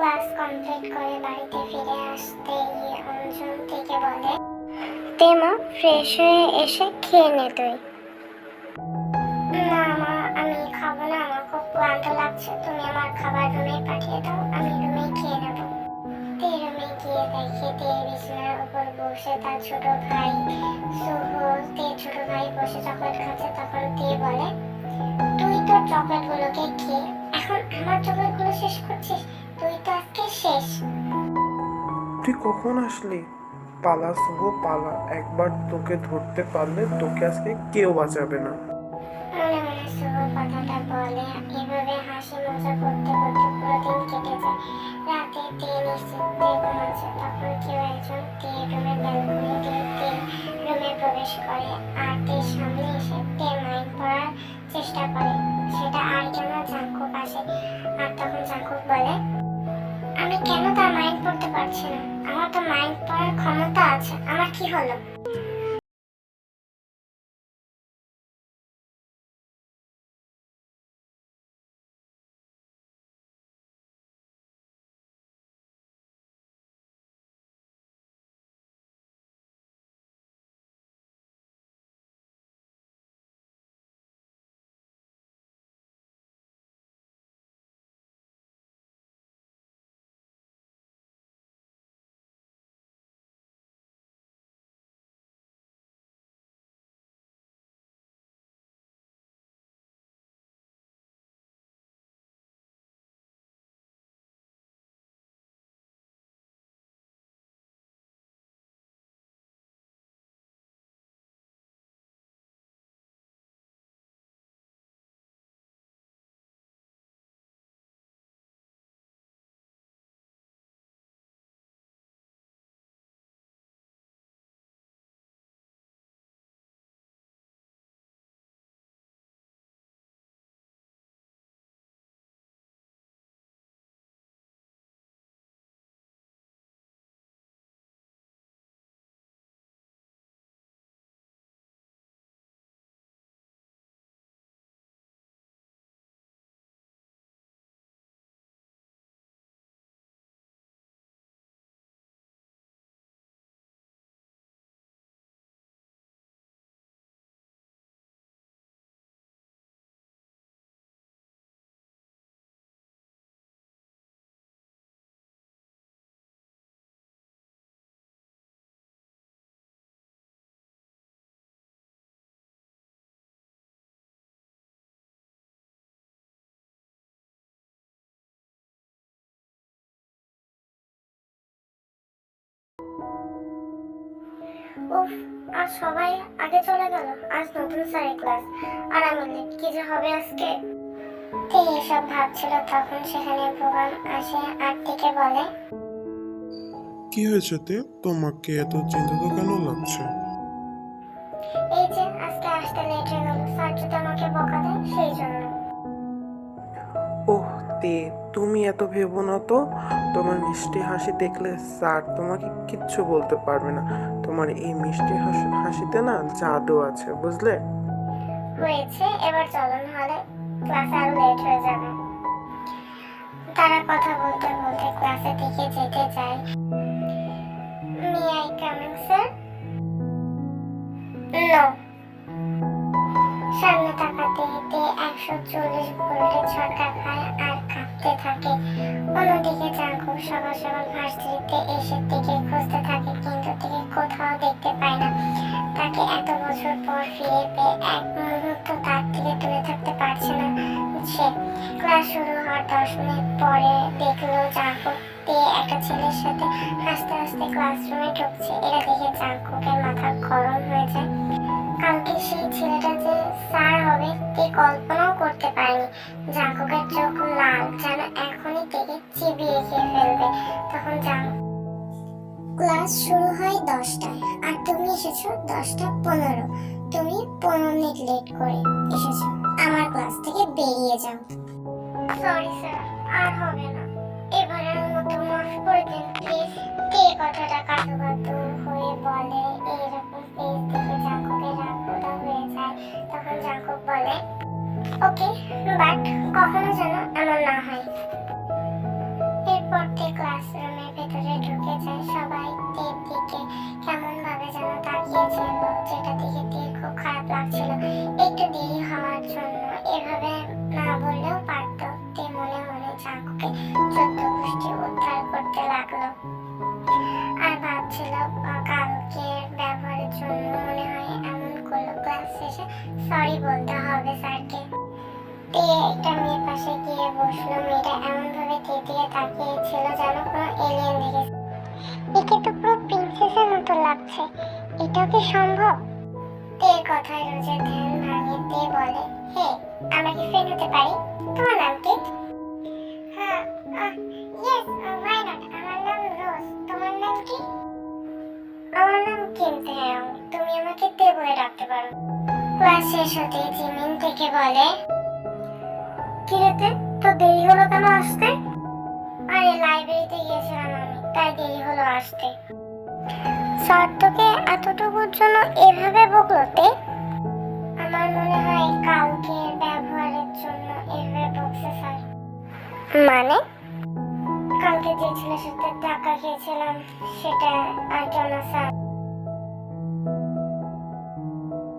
Class complete করে বাড়িতে ফিরে আসতে অঞ্জন থেকে বলে তেমা ফ্রেশ হয়ে এসে খেয়ে নে তুই। না মা, আমি খাব না, আমার খুব ক্লান্ত লাগছে। তুমি আমার খাবার রুমে পাঠিয়ে দাও, আমি রুমে খেয়ে নেব। তে রুমে গিয়ে দেখে, তে বিছানার উপর বসে, তার ছোট ভাই শুভ, তে ছোট ভাই বসে চকলেট খাচ্ছে, তখন তে বলে, তুই তো চকলেটগুলোকে খেয়ে, এখন আমার চকলেটগুলো শেষ করছিস? তুই তো আজকে শেষ। তুই কখন আসলি? পালা শুভ পালা। একবার তোকে ধরতে পারলে তোকে আজকে কেউ বাঁচাবে না। মনে মনে শুভ কথাটা বলে এভাবে হাসি মজা করতে করতে পুরো দিন কেটে যায়। রাতে তে নিশ্চিন্তে ঘুমাচ্ছে তখন কেউ একজন তে রুমের ব্যালকনি দিয়ে তে রুমে প্রবেশ করে। আর তে সামনে এসে তে মাইন্ড পড়ার চেষ্টা করে। সেটা আর জন্য জাঙ্কুক আসে। আর তখন জাঙ্কুক বলে আমি কেন তার মাইন্ড পড়তে পারছি না? আমার তো মাইন্ড পড়ার ক্ষমতা আছে। আমার কি হলো? উফ আর সবাই আগে চলে গেল। আজ নতুন স্যারের ক্লাস। আর আমি কি যে হবে আজকে? তে এসব ভাবছিল তখন সেখানে প্রোগ্রাম আসে আর থেকে বলে কি হয়েছে তে? তোমাকে এত চিন্তিত কেন লাগছে? এই যে আজকে আসতে লেট হয়ে গেল। স্যার যদি আমাকে বকা দেয় সেই জন্য। তে তুমি এত ভেবো না তো? তোমার মিষ্টি হাসি দেখলে স্যার তোমাকে কিচ্ছু বলতে পারবে না। তোমার এই মিষ্টি হাসি- হাসিতে না জাদু আছে, বুঝলে? হয়েছে, এবার চলো, নাহলে ক্লাসে আরও লেট হয়ে যাবে। তারা কথা বলতে বলতে ক্লাসের দিকে যেতে যায়। May I coming sir no সামনে তাকাতে তে একশো চল্লিশ ভোল্টের ঝটকা খায় কাঁপতে থাকে। অন্যদিকে জাঙ্কুক সকাল সকাল ভার্সিটিতে এসে থেকে খুঁজতে থাকে, কিন্তু থেকে কোথাও দেখতে পায় না। তাকে এত বছর পর ফিরে পেয়ে এক মুহূর্ত তার থেকে দূরে থাকতে পারছে না সে। ক্লাস শুরু হওয়ার দশ মিনিট পরে দেখল জাঙ্কুক দিয়ে একটা ছেলের সাথে হাসতে হাসতে ক্লাসরুমে ঢুকছে। এটা দেখে জাঙ্কুকের মাথা গরম হয়ে যায়। কালকে সেই ছেলেটা যে স্যার হবে তে কল্পনাও ক্লাস শুরু হয় দশটায়। আর তুমি এসেছ দশটা পনেরো। তুমি পনেরো মিনিট লেট করে এসেছ। আমার ক্লাস থেকে বেরিয়ে যাও। সরি স্যার আর হবে না। সরি বলতে হবে স্যারকে। তে একটা মেয়ের পাশে গিয়ে বসল। মেয়েটা এমন ভাবে তেতিয়ে তাকিয়েছিল যেন কোনো এলিয়েন দেখেছে একে তো পুরো প্রিন্সেসের মতো লাগছে। এটাও কি সম্ভব? তে কথায় রোজের ধ্যান ভাঙে তে বলে, হে, আমরা কি ফ্রেন্ড হতে পারি? তোমার নাম কি? হ্যাঁ আমার নাম তোমার নাম তুমি আমাকে তে ডাকতে পারো। ক্লাস শেষ হতেই জিমিন থেকে বলে, কিরেতে, তো দেরি হলো কেন আসতে? আরে, লাইব্রেরিতে গিয়েছিলাম আমি, তাই দেরি হলো আসতে। স্যার, তোকে এতটুকুর জন্য এভাবে বকলোতে? আমার মনে হয় কালকের ব্যবহারের জন্য এভাবে বকছে, স্যার। মানে? কালকে যে ছেলের সাথে টাকা খেয়েছিলাম, সেটা আর জন্য স্যার?